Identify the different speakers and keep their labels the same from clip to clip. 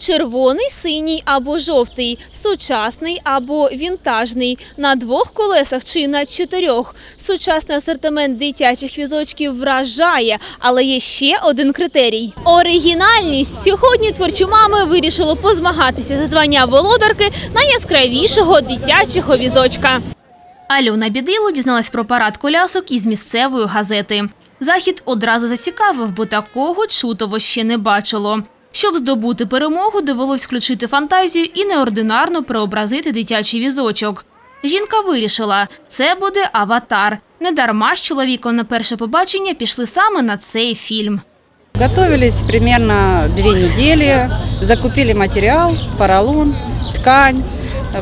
Speaker 1: Червоний, синій або жовтий, сучасний або вінтажний, на двох колесах чи на чотирьох. Сучасний асортимент дитячих візочків вражає, але є ще один критерій оригінальність. Сьогодні творчі мами вирішили позмагатися за звання володарки найяскравішого дитячого візочка. Альона Бідило дізналась про парад колясок із місцевої газети. Захід одразу зацікавив, бо такого чутово ще не бачило. Щоб здобути перемогу, довелось включити фантазію і неординарно преобразити дитячий візочок. Жінка вирішила, це буде аватар. Недарма з чоловіком на перше побачення пішли саме на цей фільм.
Speaker 2: Готовились примерно две недели, закупили материал, поролон, ткань,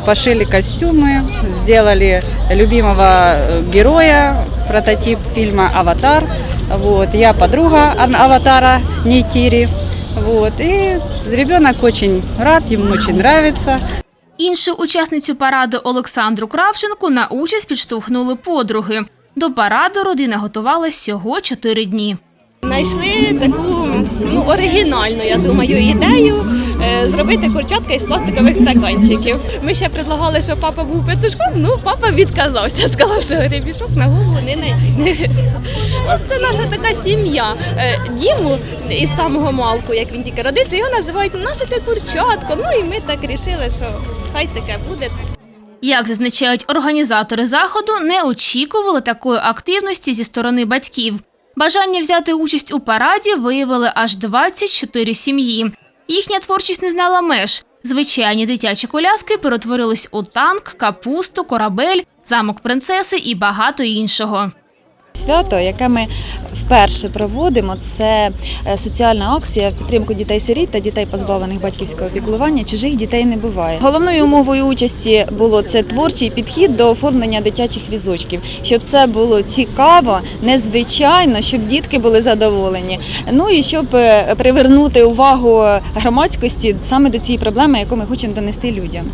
Speaker 2: пошили костюмы, сделали любимого э, героя, прототип фильма «Аватар». Вот, я подруга «Аватара» Нейтири. Вот, и ребенок очень рад, ему очень нравится.
Speaker 1: Іншу учасницю параду Олександру Кравченку на участь підштовхнули подруги. До параду родина готувалась всього чотири дні.
Speaker 3: Знайшли таку ну, оригінальну, я думаю, ідею зробити курчатка із пластикових стаканчиків. Ми ще предлагали, щоб папа був петушком, ну папа відказався, сказав, що гребішок на голову не найде. Це наша така сім'я. Е, Діму із самого малку, як він тільки родився, його називають наше те курчатко. Ну і ми так рішили, що хай таке буде.
Speaker 1: Як зазначають організатори заходу, не очікували такої активності зі сторони батьків. Бажання взяти участь у параді виявили аж 24 сім'ї. Їхня творчість не знала меж. Звичайні дитячі коляски перетворились у танк, капусту, корабель, замок принцеси і багато іншого.
Speaker 4: Свято, яке ми вперше проводимо, це е, соціальна акція в підтримку дітей-сиріт та дітей, позбавлених батьківського піклування. Чужих дітей не буває. Головною умовою участі було це творчий підхід до оформлення дитячих візочків, щоб це було цікаво, незвичайно, щоб дітки були задоволені. Ну і щоб е, привернути увагу громадськості саме до цієї проблеми, яку ми хочемо донести людям.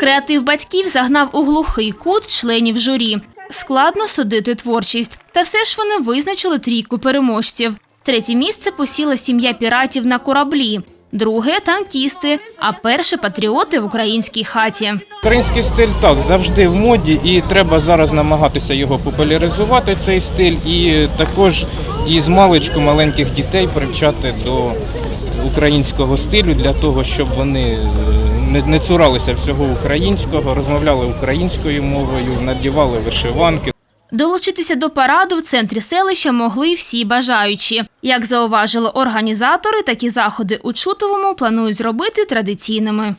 Speaker 1: Креатив батьків загнав у глухий кут членів журі. Складно судити творчість, та все ж вони визначили трійку переможців. Третє місце посіла сім'я піратів на кораблі, друге танкісти, а перше патріоти в українській хаті.
Speaker 5: Український стиль так завжди в моді, і треба зараз намагатися його популяризувати. Цей стиль, і також із маличку маленьких дітей привчати до українського стилю для того, щоб вони е, не, не цуралися всього українського, розмовляли українською мовою, надівали вишиванки.
Speaker 1: Долучитися до параду в центрі селища могли всі бажаючі. Як зауважили організатори, такі заходи у Чутовому планують зробити традиційними.